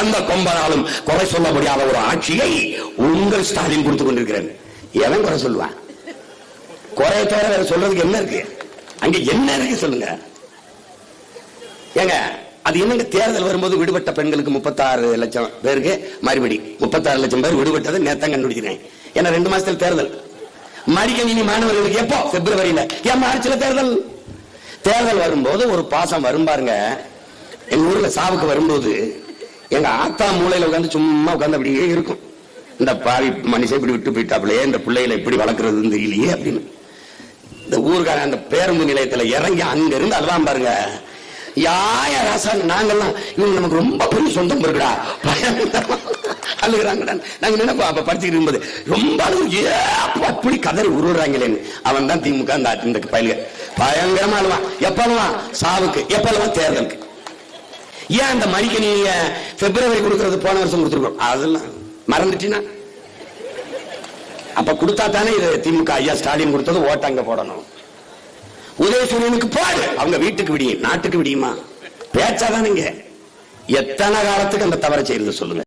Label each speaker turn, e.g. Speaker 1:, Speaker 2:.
Speaker 1: எந்த கொம்பனாலும் குறை சொல்ல முடியாத ஒரு ஆட்சியை உங்கள் ஸ்டாலின் கொடுத்து கொண்டிருக்கிறேன் எவன் குறை சொல்லுவான் குறைய தவிர வேற சொல்றதுக்கு என்ன இருக்கு? அங்க என்ன இருக்கு சொல்லுங்க. ஏங்க அது என்னங்க தேர்தல் வரும்போது விடுபட்ட பெண்களுக்கு முப்பத்தாறு லட்சம் பேருக்கு மறுபடி முப்பத்தாறு லட்சம் பேர் விடுபட்டதை நேத்தான் கண்டுபிடிக்கிறேன். ஏன்னா ரெண்டு மாசத்துல தேர்தல். மடிக்கணினி மாணவர்களுக்கு எப்போ? பிப்ரவரியில. ஏன் மார்ச்ல தேர்தல்? தேர்தல் வரும்போது ஒரு பாசம் வரும் பாருங்க. எங்க ஊர்ல சாவுக்கு வரும்போது எங்க ஆத்தா மூலையில உட்காந்து சும்மா உட்காந்து அப்படியே இருக்கும். இந்த பாவி மனுஷன் இப்படி விட்டு போயிட்டாப்லையே இந்த பிள்ளைகளை எப்படி வளர்க்கறதுன்னு தெரியலையே அப்படின்னு. இந்த ஊருக்காரன் அந்த பேருந்து நிலையத்துல இறங்கி அங்க இருந்து அழுவான் பாருங்க. யாய ராசா நாங்கெல்லாம் இவங்க நமக்கு ரொம்ப பெரிய சொந்தம் இருக்குடா. அழுகிறாங்க நாங்க நினைப்போம் அப்ப படிச்சுட்டு இருக்கும்போது ரொம்ப அழுகு ஏ, அப்படி கதறி உருடுறாங்களேன்னு அவன் தான் திமுக அந்த இந்த பயிலுக. பயங்கரமா அழுவான். எப்ப அழுவான்? சாவுக்கு. எப்ப அழுவான்? தேர்தலுக்கு. ஏன் அந்த மடிக்கணிய பிப்ரவரி கொடுக்கறது போன வருஷம் கொடுத்துருக்கோம்? அதெல்லாம் மறந்துட்டீங்கன்னா அப்ப கொடுத்தா தானே இது திமுக ஐயா ஸ்டாலின் கொடுத்தது ஓட்ட அங்க போடணும். உதயசூரியனுக்கு போடு. அவங்க வீட்டுக்கு விடியும். நாட்டுக்கு விடியுமா? பேச்சாதானுங்க. எத்தனை காலத்துக்கு அந்த தவறை செய்யறது சொல்லுங்க.